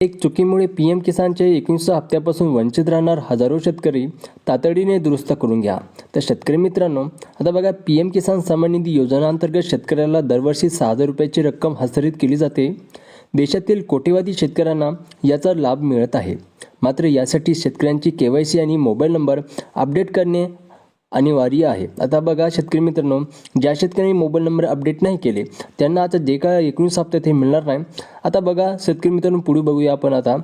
एक चुकीमुळे P M किसानच्या एकवीस हप्त्यापासून वंचित राहणार हजारो शेतकरी तातडीने दुरुस्त करून घ्या. तर शेतकरी मित्रांनो आता बघा पी एम किसान सन्मान निधी योजनांतर्गत शेतकऱ्याला दरवर्षी सहा हजार रुपयाची रक्कम हस्तांतरित केली जाते. देशातील कोटीवादी शेतकऱ्यांना याचा लाभ मिळत आहे. मात्र यासाठी शेतकऱ्यांची के वाय सी आणि मोबाईल नंबर अपडेट करणे अनिवार्य आहे. आता बघा शेतकरी मित्रांनो ज्या शेतकऱ्यांनी मोबाईल नंबर अपडेट नाही केले त्यांना आता जे काय एकोणीस हप्त्यात हे मिळणार नाही आता बघा शेतकरी मित्रांनो पुढे बघूया आपण आता.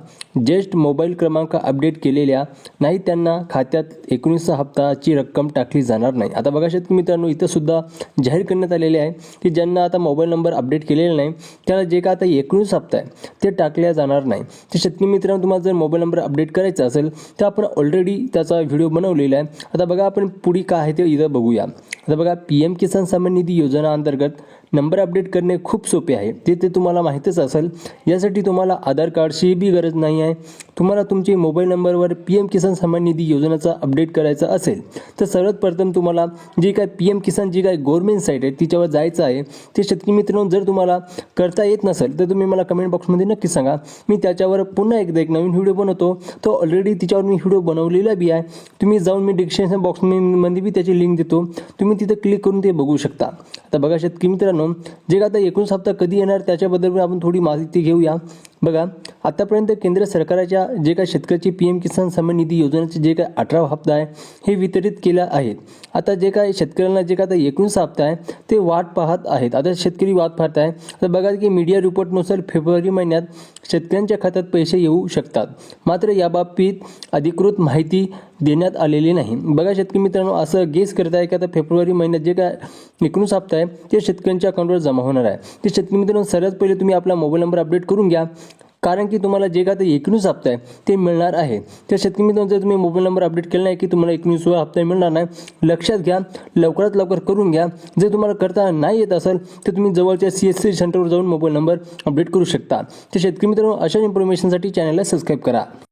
ज्येष्ठ मोबाईल क्रमांक अपडेट केलेल्या नाही त्यांना खात्यात एकोणीस हप्ताची रक्कम टाकली जाणार नाही. आता बघा शेतकरी मित्रांनो इथं सुद्धा जाहीर करण्यात आलेले आहे की ज्यांना आता मोबाईल नंबर अपडेट केलेला नाही त्याला जे काय आता एकोणीस हप्ता आहे ते टाकल्या जाणार नाही. तर शेतकरी मित्रांनो तुम्हाला जर मोबाईल नंबर अपडेट करायचा असेल तर आपण ऑलरेडी त्याचा व्हिडिओ बनवलेला आहे. आता बघा आपण पुढे काय आहे ते इथं बघूया. आता बघा पी एम किसान सन्मान निधी योजना अंतर्गत नंबर अपडेट करणे खूप सोपे आहे. ते ते तुम्हाला माहीतच असेल यासाठी तुम्हाला आधार कार्डची बी गरज नाही आहे. तुम्हाला तुमचे मोबाईल नंबरवर पी एम किसान सन्मान निधी योजनेचा अपडेट करायचा असेल तर सर्वात प्रथम तुम्हाला जी काय पी एम किसान जी काय गव्हर्नमेंट साईट आहे तिच्यावर जायचं आहे. ते शेतकरी मित्रांनो जर तुम्हाला करता येत नसेल तर तुम्ही मला कमेंट बॉक्समध्ये नक्की सांगा. मी त्याच्यावर पुन्हा एकदा एक नवीन व्हिडिओ बनवतो. तो ऑलरेडी तिच्यावर मी व्हिडिओ बनवलेला बी आहे. तुम्ही जाऊन मी डिस्क्रिप्शन बॉक्समध्ये बी त्याची लिंक देतो. तुम्ही तिथं क्लिक करून ते बघू शकता. आता बघा शेतकरी मित्रांनो जे काय आता एकोणीस हप्ता कधी येणार त्याच्याबद्दल पण आपण थोडी माहिती घेऊया. बघा आतापर्यंत केंद्र सरकारच्या जे काय शेतकऱ्याची पी एम किसान सन्मान निधी योजनेचे जे काय अठरा हप्ता आहे हे वितरित केलं आहेत. आता जे काय शेतकऱ्यांना जे काय आता एकोणीस हप्ता आहे ते वाट पाहत आहेत. आता शेतकरी वाट पाहत आहे. तर बघा की मीडिया रिपोर्टनुसार फेब्रुवारी महिन्यात शेतकऱ्यांच्या खात्यात पैसे येऊ शकतात. मात्र याबाबतीत अधिकृत माहिती देण्यात आलेली नाही. बघा शेतकरी मित्रांनो असं गेस करत आहे की आता फेब्रुवारी महिन्यात जे काय एकोणीस हप्ता आहे ते शेतकऱ्यांच्या अकाउंटवर जमा होणार आहे. ते शेतकरी मित्रांनो सर्वात पहिले तुम्ही आपला मोबाईल नंबर अपडेट करून घ्या. कारण की तुम्हाला जे काय ते न्यूज हप्ता आहे ते मिळणार आहे. त्या शेतकरी मित्रांनो जर तुम्ही मोबाईल नंबर अपडेट केला नाही की तुम्हाला एकोणीसवा हप्ता मिळणार नाही लक्षात घ्या लवकरात लवकर करून घ्या. जर तुम्हाला करता नाही येत असेल तर तुम्ही जवळच्या सी एस सी सेंटरवर जाऊन मोबाईल नंबर अपडेट करू शकता. तर शेतकरी मित्रांनो अशा इन्फॉर्मेशनसाठी चॅनलला सबस्क्राईब करा.